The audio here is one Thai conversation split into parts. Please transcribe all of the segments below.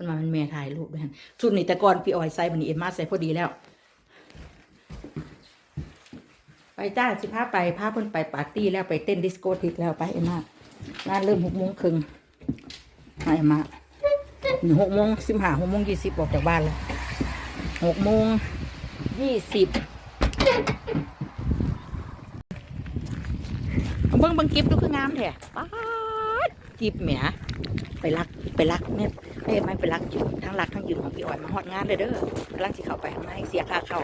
พิ่นมาเป็นแม่ถ่ายรูปด้วยชุดนี้แต่ก่อนพี่ออยใส่บันนี้เอ็มมาใส่พอดีแล้ว ไปจ้าสิพาไปพาเพิ่นไปปาร์ตี้แล้วไปเต้นดิสโก้ทิกแล้วไปเอ็มมางานเริ่มหกโมงครึ่งไปเอ็มมาหกโมงสิบห้าหกโมงยี่สิบออกจากบ้านแล้วหกโมงยี่สิบเบิ้งเบิ้งกิฟดูคืองามแท้ป๊าดกิฟแหมไปรักไปรักเนี่ย เอ้ยไม่ไปรักอยู่ทั้งรักทั้งยืนของพี่ออยมาฮอดงานเลยเด้อกำลังสิเข้าไปข้างในเสียค่าเข้า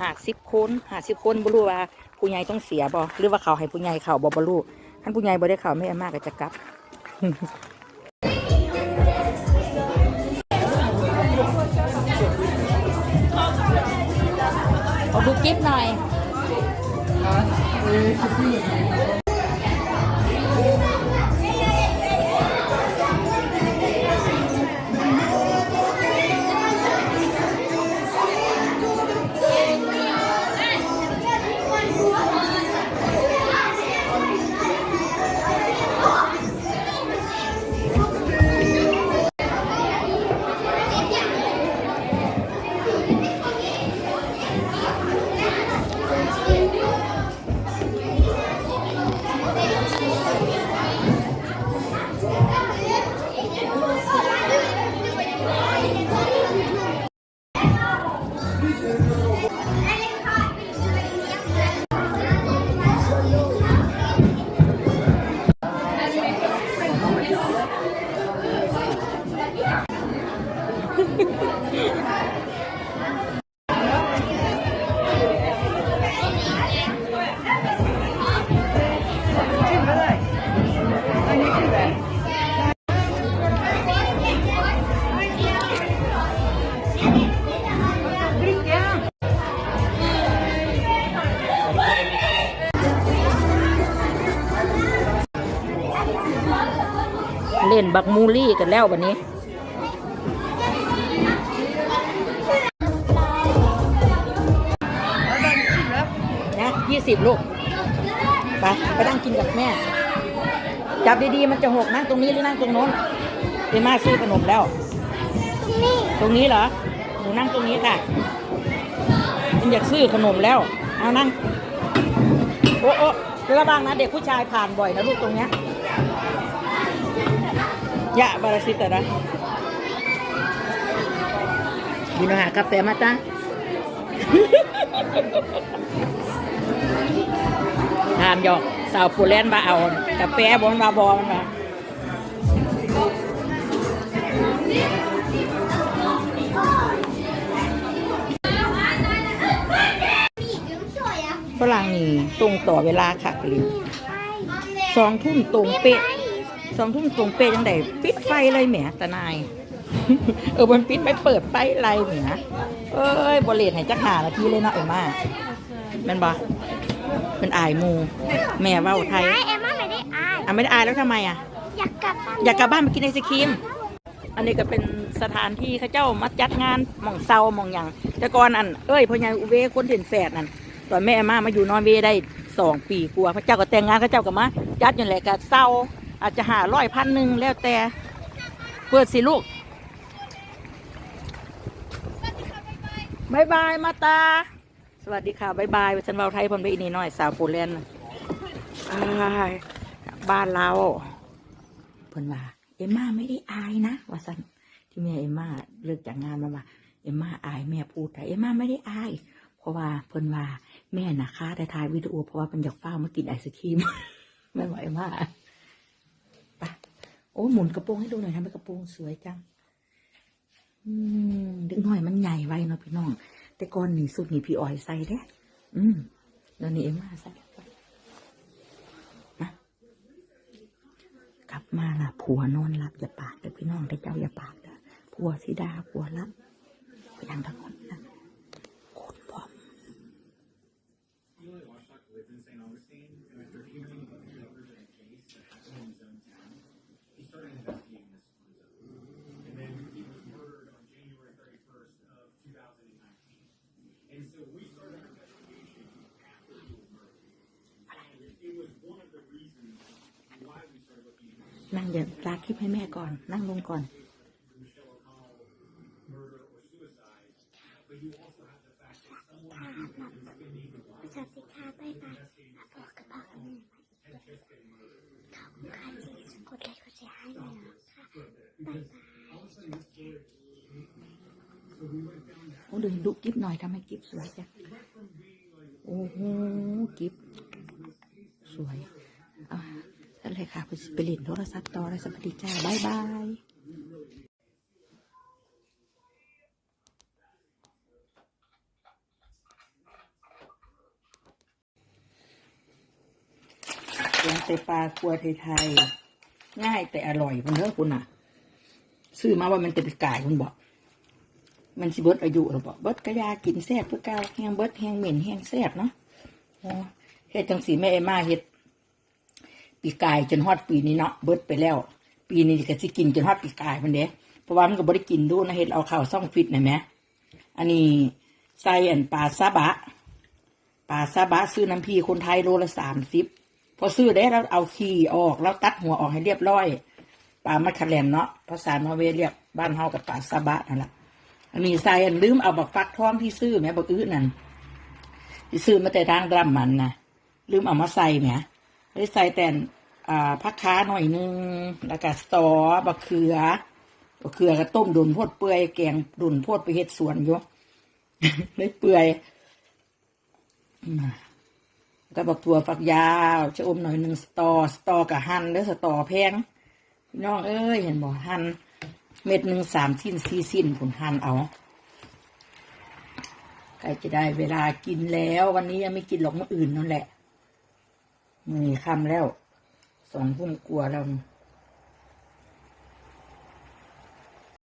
หาสิบคนหาสิบคนบ่รู้ว่าผู้ใหญ่ต้องเสียบ่หรือว่าเขาให้ผู้ใหญ่เขาบ่บ่รู้ท่านผู้ใหญ่บ่ได้เขาไม่อมากก็จะกลับขอดูกิฟหน่อย เล่นบักมูลี่กันแล้ววันนี้นะยี่สิบลูก ไป ไปนั่งกินกับแม่ จับดีๆ มันจะหกนั่งตรงนี้หรือนั่งตรงโน้นเดม่าซื้อขนมแล้ว ตรงนี้เหรอ หนูนั่งตรงนี้ค่ะ มันอยากซื้อขนมแล้ว เอานั่ง โอ้โอ้ระวังนะเด็กผู้ชายผ่านบ่อยนะลูกตรงเนี้ย ยะบาราซิตะนะดีนะฮะกาแฟมาจ้าทานหยอกสาวปูแลนมาเอากาแฟบนมาบอมันมาฝรั่งนี่ตรงต่อเวลาค่ะลิวสองทุ่มตรงเป๊ะ สองทุ่มตรงเป๊ะยังไงปิดไฟเลยแหมตานาย เออมันปิดไม่เปิดไฟไรแหมเอ้ยบริเลนให้จักหานาทีเลยเนาะเอ็มมาแมันบ่เป็นอายหมู แม่เว่าไทยไม่เอ็มม่าไม่ได้อายอะไม่ได้อายแล้วทำไมอะ อยากกลับบ้านอยากกลับบ้านมากินไอศครีม อันนี้ก็เป็นสถานที่เขาเจ้ามาจัดงานหม่องเซาหม่องหยังแต่ก่อนอันเอ้ยพ่อใหญ่อุเวคนเห็นแฝดนั่นตอนแม่มามาอยู่นอร์เวย์ได้สองปีกลัวาพระเจ้าก็แต่งงานเขาเจ้าก็มาจัดอยู่แหละก็เศร้า อาจจะหาร้อยพันหนึ่งแล้วแต่เปิดสิลูกบายบายมาตา สวัสดีค่ะบายบายฉันเบาไทยผมไปอีนี่หน่อยสาวโปแลนด์บ้านเราเพิ่นว่าเอ็มม่าไม่ได้อายนะว่าสันที่แม่เอ็มม่าเลิกจากงานมาว่าเอ็มม่าอายแม่พูดแต่เอ็มม่าไม่ได้อาย เพราะว่าเพิ่นว่าแม่นะค่าได้ถ่ายวิดีโอเพราะว่าเป็นอยากเฝ้ามากินไอศครีมแม่บอกเอ็มม่า โอ้หมุนกระโปรงให้ดูหน่อยทำไมกระโปรงสวยจังอืมดึกหน่อยมันใหญ่ไว้เนาะพี่น้อง แต่ก่อนนี่สุดนี่พี่ออยใส่เด้อืมแล้วนี่เอ็มมาใส่นะกลับมาล่ะ ผัวนอนหลับอย่าปากเด้อพี่น้องได้เจ้าอย่าปากเด้อผัวสิดาผัวรับไปยังทั้งคนนะคุณพร้อม นั่งเดี๋ยวลาคลิปให้แม่ก่อน นั่งลงก่อนสวัสดีค่ะบ๊ายบายออกกับพ่อกับแม่ขอบคุณค่ะที่กดไลค์กดแชร์ให้หน่อยนะคะบ๊ายบาย โอ้ดูดูกิฟหน่อยทำให้กิฟสวยจ้ะโอ้โหกิฟสวยอ่า เลยค่ะคุณไปเล่นโทรศัพท์ต่อแล้วสวัสดีจ้าบายบายแกงไตปลาครัวไทยๆง่ายแต่อร่อยคุณเด้อคุณอะ ซื้อมาว่ามันจะเป็นกายคุณบอกมันสิเบิดอายุหรือเปล่าเบิดกระยากินแซ่บเพื่อเก้าแห้งเบิดแห้งเหม็นแห้งแซ่บเนาะเฮ็ดจังสีแม่เอมาเฮ็ด ปีกายจนฮอดปีนี้เนาะเบิดไปแล้ว ปีนี้ก็สิกินจนฮอดปีกายมันเด้เพราะว่ามันก็บ่ได้กินดูนะเฮ็ดเอาข้าวซ่องฟิตนะแหมอันนี้ใส่อันปลาซาบะปลาซาบะซื้อน้ำพีคนไทยโลละสามสิบพอซื้อได้แล้วเอาขี้ออกแล้วตัดหัวออกให้เรียบร้อยปลามัดคาแลนเนาะภาษานอร์เวย์เรียกบ้านเฮากับปลาซาบะนั่นแหละอันนี้ใส่อันลืมเอาบักฟักทองที่ซื้อแหม่บักอื้อนั่นที่ซื้อมาแต่ทางดำมันนะลืมเอามาใส่แหม่ได้ใส่แต่ อ่าผักค้าหน่อยนึงแล้วก็สตอบักเขือบักเขือก็ต้มดุนพดเปื่อยแกงดุนพดไปเฮ็ดสวนอยู่ได้เปื่อยก็บักถั่วฝักยาวชะอมหน่อยหนึ่งสตอสตอกับหั่นแล้วสตอแพงน้องเอ้ยเห็นบ่หั่นเม็ดหนึ่งสามสิ้นสี่สิ้นผลหั่นเอาใกล้จะได้เวลากินแล้ว วันนี้ยังไม่กินหรอกเมื่ออื่นนั่นแหละมือคำแล้ว สองทุ่มกลัวาแล้ว